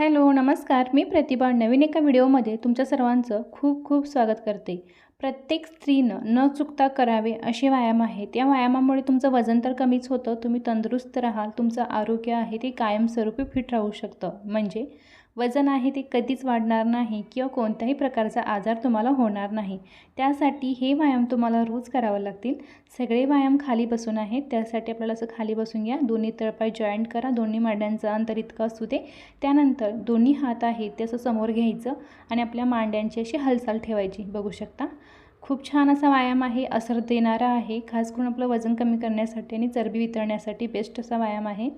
Hello नमस्कार. मी प्रतिभा. नवीन एका व्हिडिओमध्ये तुमच्या सर्वांचं खूप खूप स्वागत करते. प्रत्येक स्त्रीनं न चुकता करावे असे व्यायाम आहेत. या व्यायामामुळे तुमचं वजन तर कमीच होतं. तुम्ही तंदुरुस्त राहाल. तुमचं आरोग्य आहे. ते कायमस्वरूपी फिट राहू शकतं. म्हणजे वजन आहे ते कधीच वाढणार नाही किंवा कोणत्याही प्रकारचा आजार तुम्हाला होणार नाही. त्यासाठी हे व्यायाम तुम्हाला रोज करावं लागतील. सगळे व्यायाम खाली बसून आहेत. त्यासाठी आपल्याला असं खाली बसून घ्या. दोन्ही तळपाय जॉईंट करा. दोन्ही मांड्यांचं अंतर इतकं असू दे. त्यानंतर दोन्ही हात आहेत ते असं समोर घ्यायचं आणि आपल्या मांड्यांची अशी हालचाल ठेवायची. बघू शकता? खूप छान असा व्यायाम आहे. असर देणारा आहे. खास करून आपलं वजन कमी करण्यासाठी आणि चरबी वितळण्यासाठी बेस्ट असा व्यायाम आहे.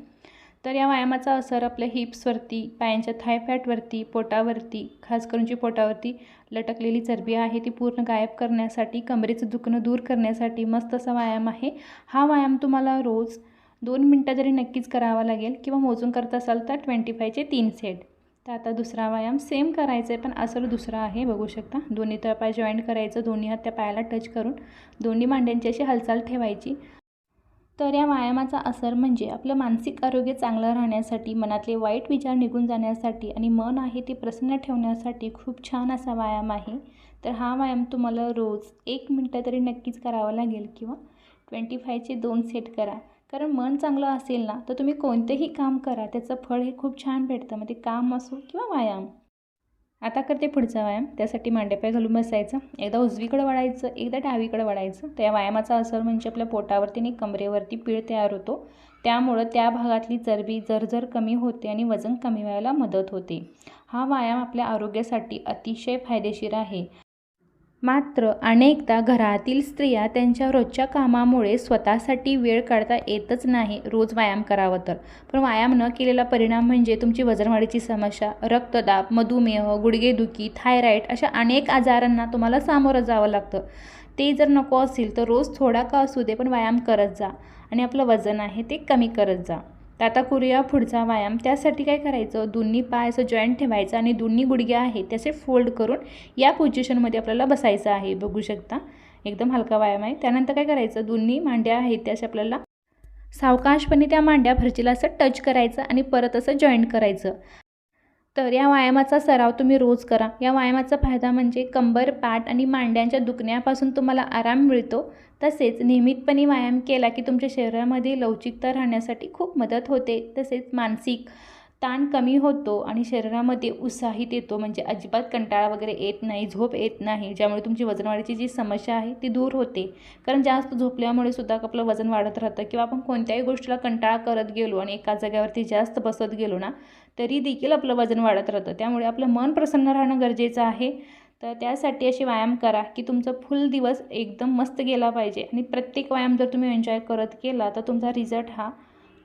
तर या व्यायामाचा असर आपल्या हिप्सवरती पायांच्या थाय फॅटवरती पोटावरती खास करून जी पोटावरती लटकलेली चरबी आहे ती पूर्ण गायब करण्यासाठी कमरेचं दुखणं दूर करण्यासाठी मस्त असा व्यायाम आहे. हा व्यायाम तुम्हाला रोज दोन मिनटं जरी नक्कीच करावा लागेल किंवा मोजून करत असाल तर ट्वेंटी फायचे तीन सेट तर आता दुसरा व्यायाम सेम करायचा आहे पण असर दुसरा आहे बघू शकता. दोन्ही तळपाय जॉईंट करायचं दोन्ही हात त्या पायाला टच करून दोन्ही मांड्यांची अशी हालचाल ठेवायची. तर या व्यायामाचा असर म्हणजे आपलं मानसिक आरोग्य चांगलं राहण्यासाठी मनातले वाईट विचार निघून जाण्यासाठी आणि मन आहे ते प्रसन्न ठेवण्यासाठी खूप छान असा व्यायाम आहे. तर हा व्यायाम तुम्हाला रोज एक मिनटं तरी नक्कीच करावा लागेल किंवा ट्वेंटी फायचे दोन सेट करा. कारण मन चांगलं असेल ना तर तुम्ही कोणतेही काम करा त्याचं फळ हे खूप छान भेटतं. मग ते काम असो किंवा व्यायाम. आता करते पुढचा व्यायाम. त्यासाठी मांडेपाय घालून बसायचं. एकदा उजवीकडं वळायचं एकदा डावीकडं वळायचं त्या व्यायामाचा असर म्हणजे आपल्या पोटावरती आणि कमरेवरती पीळ तयार होतो. त्यामुळं त्या भागातली चरबी जर कमी होते आणि वजन कमी व्हायला मदत होते. हा व्यायाम आपल्या आरोग्यासाठी अतिशय फायदेशीर आहे. मात्र अनेकदा घरातील स्त्रिया त्यांच्या रोजच्या कामामुळे स्वतःसाठी वेळ काढता येतच नाही रोज व्यायाम करावं तर. पण व्यायाम न केलेला परिणाम म्हणजे तुमची वजनवाढीची समस्या रक्तदाब मधुमेह गुडघेदुखी थायरॉईड अशा अनेक आजारांना तुम्हाला सामोरं जावं लागतं. ते जर नको असेल तर रोज थोडा का असू दे पण व्यायाम करत जा आणि आपलं वजन आहे ते कमी करत जा. तर आता करूया पुढचा व्यायाम. त्यासाठी काय करायचं? दोन्ही पाय असं जॉईंट ठेवायचं आणि दोन्ही गुडघे आहेत त्याचे फोल्ड करून या पोझिशनमध्ये आपल्याला बसायचं आहे. बघू शकता? एकदम हलका व्यायाम आहे. त्यानंतर काय करायचं? दोन्ही मांड्या आहेत त्याशी आपल्याला सावकाशपणे त्या मांड्या फरचीला असं टच करायचं आणि परत असं जॉईंट करायचं. तर या व्यायामाचा सराव तुम्ही रोज करा. या व्यायामाचा फायदा म्हणजे कंबर पाठ आणि मांड्यांच्या दुखण्यापासून तुम्हाला आराम मिळतो. तसेच नियमितपणे व्यायाम केला की तुमच्या शरीरामध्ये लवचिकता राहण्यासाठी खूप मदत होते. तसेच मानसिक ताण कमी होतो आणि शरीरामध्ये उत्साहित येतो म्हणजे अजिबात कंटाळा वगैरे येत नाही झोप येत नाही ज्यामुळे तुमची वजनवाढीची जी समस्या आहे ती दूर होते. कारण जास्त झोपल्यामुळे सुद्धा आपलं वजन वाढत राहतं किंवा आपण कोणत्याही गोष्टीला कंटाळा करत गेलो आणि एका जाग्यावरती जास्त बसत गेलो ना तरी देखील आपलं वजन वाढत राहतं. त्यामुळे आपलं मन प्रसन्न राहणं गरजेचं आहे. तर त्यासाठी असे व्यायाम करा की तुमचा फुल दिवस एकदम मस्त गेला पाहिजे आणि प्रत्येक व्यायाम जर तुम्ही एन्जॉय करत केला तर तुमचा रिझल्ट हा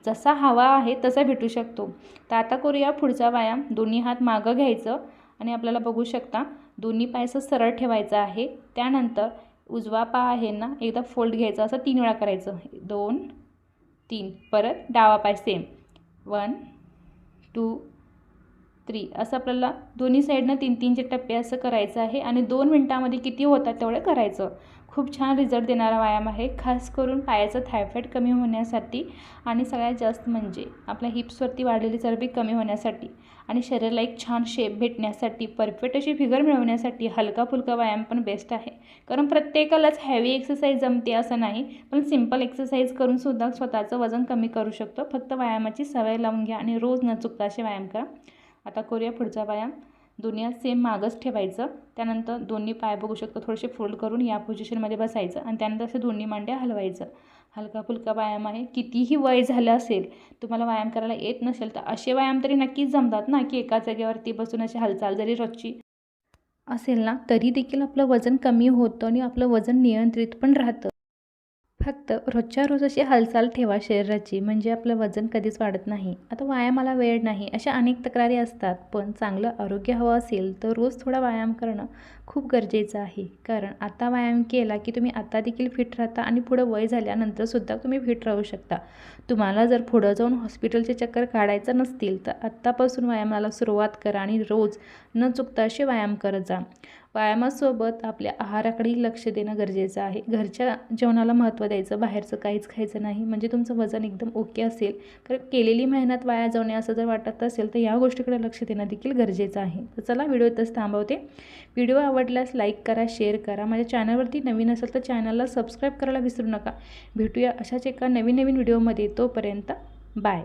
जसा हवा आहे तसा भेटू शकतो. तर आता करूया पुढचा व्यायाम. दोन्ही हात मागं घ्यायचं आणि आपल्याला बघू शकता दोन्ही पायचं सरळ ठेवायचं आहे. त्यानंतर उजवा पाय आहे ना एकदा फोल्ड घ्यायचा असं तीन वेळा करायचं. दोन तीन. परत डावा पाय सेम. वन टू थ्री असं आपल्याला दोन्ही साईडनं तीन तीनचे टप्पे असं करायचं आहे आणि दोन मिनटामध्ये किती होतात तेवढं करायचं. खूप छान रिझल्ट देणारा व्यायाम आहे खास करून पायाचं थायफॉईड कमी होण्यासाठी आणि सगळ्यात जास्त म्हणजे आपल्या हिप्सवरती वाढलेली चरबी कमी होण्यासाठी आणि शरीराला एक छान शेप भेटण्यासाठी परफेक्ट अशी फिगर मिळवण्यासाठी हलका फुलका व्यायाम पण बेस्ट आहे. कारण प्रत्येकालाच हॅवी एक्सरसाइज जमते असं नाही पण सिंपल एक्सरसाइज करूनसुद्धा स्वतःचं वजन कमी करू शकतो. फक्त व्यायामाची सवय लावून घ्या आणि रोज न चुकता असे व्यायाम करा. आता करूया पुढचा व्यायाम दोन्ही सेम मागच ठेवायचं. त्यानंतर दोन्ही पाय बघू शकतो थोडेसे फोल्ड करून या पोझिशनमध्ये बसायचं आणि त्यानंतर असं दोन्ही मांड्या हलवायचं. हलका फुलका व्यायाम आहे. कितीही वय झालं असेल तुम्हाला व्यायाम करायला येत नसेल तर असे व्यायाम तरी नक्कीच जमतात ना की एका जागेवरती बसून अशी हालचाल जरी रोजची असेल ना तरी देखील आपलं वजन कमी होतं आणि आपलं वजन नियंत्रित पण राहतं. फक्त रोजच्या रोज अशी हालचाल ठेवा शरीराची म्हणजे आपलं वजन कधीच वाढत नाही. आता व्यायामाला वेळ नाही अशा अनेक तक्रारी असतात पण चांगलं आरोग्य हवं असेल तर रोज थोडा व्यायाम करणं खूप गरजेचं आहे. कारण आता व्यायाम केला की तुम्ही आता देखील फिट राहता आणि पुढं वय झाल्यानंतरसुद्धा तुम्ही फिट राहू शकता. तुम्हाला जर पुढं जाऊन हॉस्पिटलचे चक्कर काढायचं नसतील तर आत्तापासून व्यायामाला सुरुवात करा आणि रोज न चुकता असे व्यायाम करत जा. व्यायामासोबत आपल्या आहाराकडेही लक्ष देणं गरजेचं आहे. घरच्या जेवणाला महत्त्व द्यायचं बाहेरचं काहीच खायचं नाही. म्हणजे तुमचं वजन एकदम ओके असेल. कारण केलेली मेहनत वाया जाऊ नये असं जर वाटत असेल तर या गोष्टीकडे लक्ष देणं देखील गरजेचं आहे. तर चला व्हिडिओ इथंच थांबवते. व्हिडिओ आवडल्यास लाईक करा शेअर करा. माझ्या चॅनलवरती नवीन असेल तर चॅनलला सबस्क्राईब करायला विसरू नका. भेटूया अशाच एका नवीन नवीन व्हिडिओमध्ये. तोपर्यंत बाय.